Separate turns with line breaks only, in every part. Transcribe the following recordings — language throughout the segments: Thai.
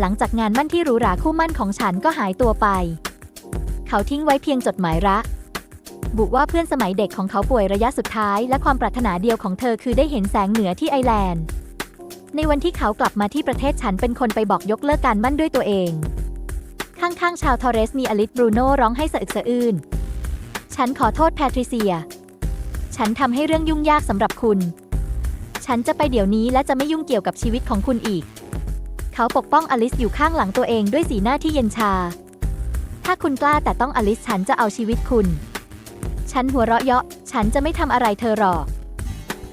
หลังจากงานมั่นที่หรูหราคู่มั่นของฉันก็หายตัวไป เขาทิ้งไว้เพียงจดหมายรัก บุว่าเพื่อนสมัยเด็กของเขาป่วยระยะสุดท้าย และความปรารถนาเดียวของเธอคือได้เห็นแสงเหนือที่ไอแลนด์ ในวันที่เขากลับมาที่ประเทศฉันเป็นคนไปบอกยกเลิกการมั่นด้วยตัวเอง ข้างๆชาวทอเรสมีอลิสบรูโน่ร้องให้สะอึกสะอื้น ฉันขอโทษแพทริเซีย ฉันทำให้เรื่องยุ่งยากสำหรับคุณ ฉันจะไปเดี๋ยวนี้และจะไม่ยุ่งเกี่ยวกับชีวิตของคุณอีก เขาปกป้องอลิสอยู่ข้างหลังตัวเองด้วยสีหน้าที่เย็นชา ถ้าคุณกล้าแต่ต้องอลิสฉันจะเอาชีวิตคุณ ฉันหัวเราะเยาะ ฉันจะไม่ทำอะไรเธอหรอก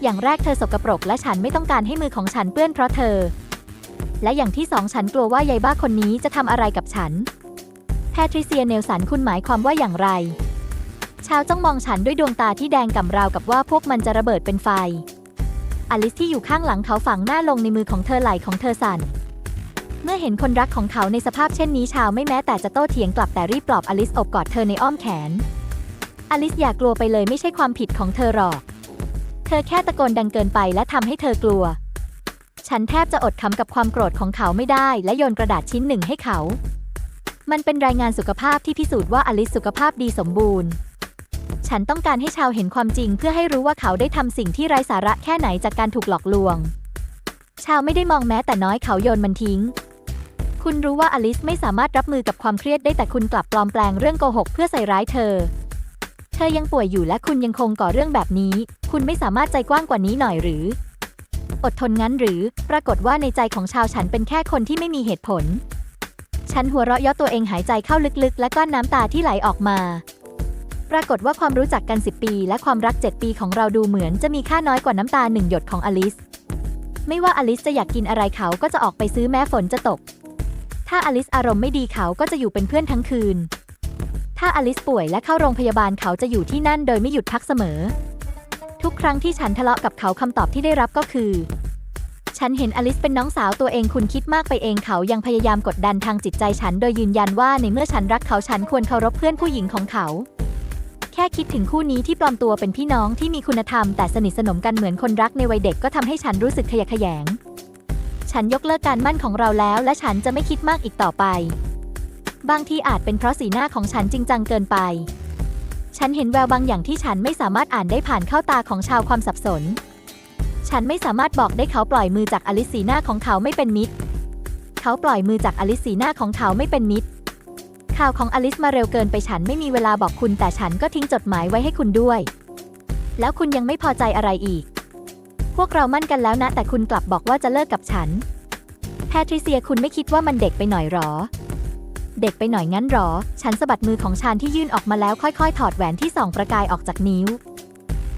อย่างแรกเธอสกปรกและฉันไม่ต้องการให้มือของฉันเปื้อนเพราะเธอ และอย่างที่สองฉันกลัวว่ายายบ้าคนนี้จะทำอะไรกับฉัน แพทริเซียเนลสันคุณหมายความว่าอย่างไร ชาวจ้องมองฉันด้วยดวงตาที่แดงก่ำราวกับว่าพวกมันจะระเบิดเป็นไฟอลิสที่อยู่ข้างหลังเขาฝังหน้าลงในมือของเธอไหล่ของเธอสั่น เมื่อเห็นคนรักของเขาในสภาพเช่นนี้ชาวไม่แม้แต่จะโต้เถียงกลับแต่รีบปลอบอลิสอบกอดเธอในอ้อมแขน อลิสอย่ากลัวไปเลยไม่ใช่ความผิดของเธอหรอก เธอแค่ตะโกนดังเกินไปและทำให้เธอกลัว ฉันแทบจะอดคำกับความโกรธของเขาไม่ได้และโยนกระดาษชิ้นหนึ่งให้เขา มันเป็นรายงานสุขภาพที่พิสูจน์ว่าอลิสสุขภาพดีสมบูรณ์ ฉันต้องการให้ชาวเห็นความจริงเพื่อให้รู้ว่าเขาได้ทำสิ่งที่ไร้สาระแค่ไหนจากการถูกหลอกลวง ชาวไม่ได้มองแม้แต่น้อยเขาโยนมันทิ้ง คุณรู้ว่าอลิสไม่สามารถรับมือกับความเครียดได้แต่คุณกลับปลอมแปลงเรื่องโกหกเพื่อใส่ร้ายเธอ เธอยังป่วยอยู่และคุณยังคงก่อเรื่องแบบนี้ คุณไม่สามารถใจกว้างกว่านี้หน่อยหรือ อดทนงั้นหรือ ปรากฏว่าในใจของชาวฉันเป็นแค่คนที่ไม่มีเหตุผล ฉันหัวเราะย่อตัวเองหายใจเข้าลึกๆ และกลั้นน้ำตาที่ไหลออกมา ปรากฏว่าความรู้จักกัน 10 ปี และความรัก 7 ปีของเราดูเหมือนจะมีค่าน้อยกว่าน้ำตาหนึ่งหยดของอลิส ไม่ว่าอลิสจะอยากกินอะไรเขาก็จะออกไปซื้อแม้ฝนจะตก ถ้าอลิสอารมณ์ไม่ดีเขาก็จะอยู่เป็นเพื่อนทั้งคืน ถ้าอลิสป่วยและเข้าโรงพยาบาลเขาจะอยู่ที่นั่นโดยไม่หยุดพักเสมอ ทุกครั้งที่ฉันทะเลาะกับเขาคำตอบที่ได้รับก็คือ ฉันเห็นอลิสเป็นน้องสาวตัวเองคุณคิดมากไปเองเขายังพยายามกดดันทางจิตใจฉัน โดยยืนยันว่าในเมื่อฉันรักเขาฉันควรเคารพเพื่อนผู้หญิงของเขาแค่คิดถึงคู่นี้ที่ปลอมตัวเป็นพี่น้องที่มีคุณธรรมแต่สนิทสนมกันเหมือนคนรักในวัยเด็กก็ทำให้ฉันรู้สึกขยะแขยง ฉันยกเลิกการมั่นของเราแล้ว และฉันจะไม่คิดมากอีกต่อไป บางทีอาจเป็นเพราะสีหน้าของฉันจริงจังเกินไป ฉันเห็นแววบางอย่างที่ฉันไม่สามารถอ่านได้ผ่านเข้าตาของชาวความสับสน ฉันไม่สามารถบอกได้เขาปล่อยมือจากอลิสสีหน้าของเขาไม่เป็นมิตร เขาปล่อยมือจากอลิสสีหน้าของเขาไม่เป็นมิตร ข่าวของอลิสมาเร็วเกินไปฉันไม่มีเวลาบอกคุณแต่ฉันก็ทิ้งจดหมายไว้ให้คุณด้วย แล้วคุณยังไม่พอใจอะไรอีก พวกเรามั่นกันแล้วนะ แต่คุณกลับบอกว่าจะเลิกกับฉัน แพทริเซียคุณไม่คิดว่ามันเด็กไปหน่อยหรอ เด็กไปหน่อยงั้นหรอ ฉันสะบัดมือของชานที่ยื่นออกมาแล้วค่อยๆ ถอดแหวนที่ส่องประกายออกจากนิ้ว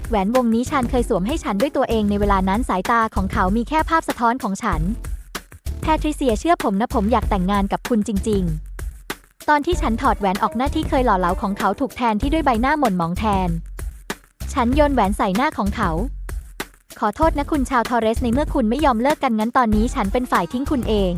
แหวนวงนี้ชานเคยสวมให้ฉันด้วยตัวเองในเวลานั้นสายตาของเขามีแค่ภาพสะท้อนของฉัน แพทริเซียเชื่อผมนะผมอยากแต่งงานกับคุณจริง ๆ ตอนที่ฉันถอดแหวนออกหน้าที่เคยหล่อเหลาของเขาถูกแทนที่ด้วยใบหน้าหม่นหมองแทน ฉันโยนแหวนใส่หน้าของเขา ขอโทษนะคุณชาวทอร์เรสในเมื่อคุณไม่ยอมเลิกกันงั้นตอนนี้ฉันเป็นฝ่ายทิ้งคุณเอง